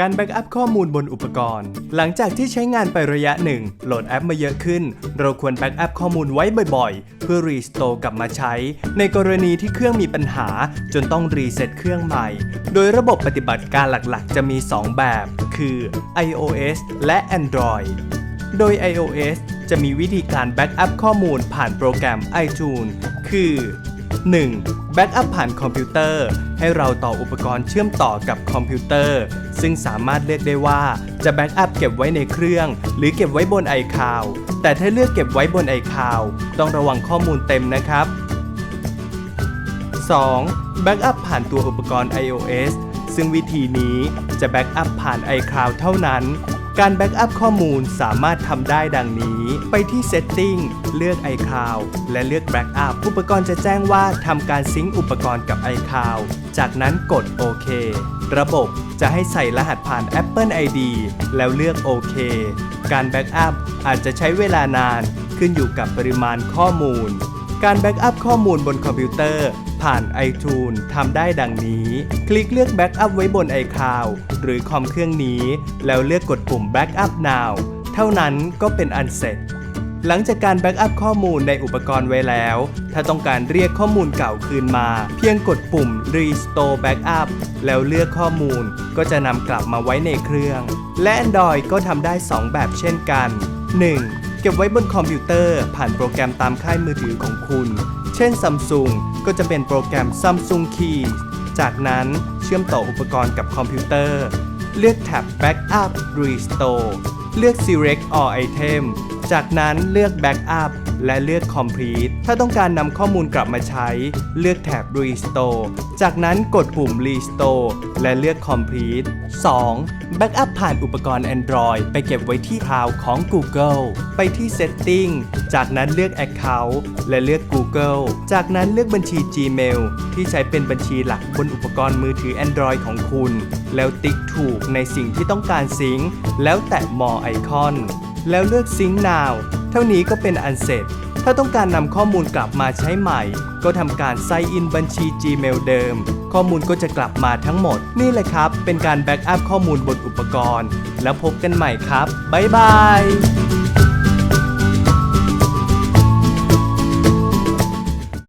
การแบ็กอัพข้อมูลบนอุปกรณ์ หลังจากที่ใช้งานไประยะหนึ่ง โหลดแอปมาเยอะขึ้น เราควรแบ็กอัพข้อมูลไว้บ่อยๆ เพื่อรีสโตร์กลับมาใช้ ในกรณีที่เครื่องมีปัญหา จนต้องรีเซ็ตเครื่องใหม่ โดยระบบปฏิบัติการหลักๆ จะมี 2 แบบ คือ iOS และ Android โดย iOS จะมีวิธีการแบ็กอัพข้อมูลผ่านโปรแกรม iTunes คือ 1. แบ็กอัพผ่านคอมพิวเตอร์ ให้เราต่ออุปกรณ์เชื่อมต่อกับคอมพิวเตอร์ ซึ่งสามารถเลือกได้ว่าจะแบ็กอัพเก็บไว้ในเครื่อง หรือเก็บไว้บน iCloud แต่ถ้าเลือกเก็บไว้บน iCloud ต้องระวังข้อมูลเต็มนะครับ 2. แบ็กอัพผ่านตัวอุปกรณ์ iOS ซึ่งวิธีนี้จะแบ็กอัพผ่าน iCloud เท่านั้น การแบ็กอัพข้อมูลสามารถทำได้ดังนี้ ไปที่ Setting เลือก iCloud และเลือก Backup อุปกรณ์จะแจ้งว่าทำการซิงค์อุปกรณ์กับ iCloud จากนั้นกดโอเคระบบจะให้ใส่รหัสผ่าน Apple ID แล้วเลือกโอเคการแบ็กอัพอาจจะใช้เวลานานขึ้นอยู่กับปริมาณข้อมูล การแบ็กอัพข้อมูลบนคอมพิวเตอร์ผ่าน iTunes ทำได้ดังนี้ คลิกเลือกแบ็กอัพไว้บน iCloud หรือคอมเครื่องนี้ แล้วเลือกกดปุ่ม Backup Now เท่านั้นก็เป็นอันเสร็จ หลังจากการแบ็กอัพข้อมูลในอุปกรณ์ไว้แล้ว ถ้าต้องการเรียกข้อมูลเก่าคืนมา เพียงกดปุ่ม Restore Backup แล้วเลือกข้อมูลก็จะนำกลับมาไว้ในเครื่อง และ Android ก็ทำได้ 2 แบบเช่นกัน 1. เก็บไว้บนคอมพิวเตอร์ผ่านโปรแกรมตามค่ายมือถือของคุณ เช่น Samsung ก็จะเป็นโปรแกรม Samsung Key จากนั้นเชื่อมต่ออุปกรณ์กับคอมพิวเตอร์ เลือกแท็บ Backup Restore เลือก Select All Item จากนั้นเลือก Backup และเลือก Complete ถ้าต้องการนำข้อมูลกลับมาใช้ เลือกแท็บ Restore จากนั้นกดปุ่ม Restore และเลือก Complete 2. Backup ผ่านอุปกรณ์ Android ไปเก็บไว้ที่คลาวด์ของ Google ไปที่ Setting จากนั้นเลือก Account และเลือก Google จากนั้นเลือกบัญชี Gmail ที่ใช้เป็นบัญชีหลักบนอุปกรณ์มือถือ Android ของคุณ แล้วติ๊กถูกในสิ่งที่ต้องการซิงค์แล้วแตะ More Icon แล้วเลือก Sync Now เท่านี้ก็เป็นอันเสร็จ ถ้าต้องการนำข้อมูลกลับมาใช้ใหม่ ก็ทำการ Sign In บัญชี Gmail เดิม ข้อมูลก็จะกลับมาทั้งหมด นี่แหละครับ เป็นการแบ็กอัพข้อมูลบนอุปกรณ์ แล้วพบกันใหม่ครับ บ๊ายบาย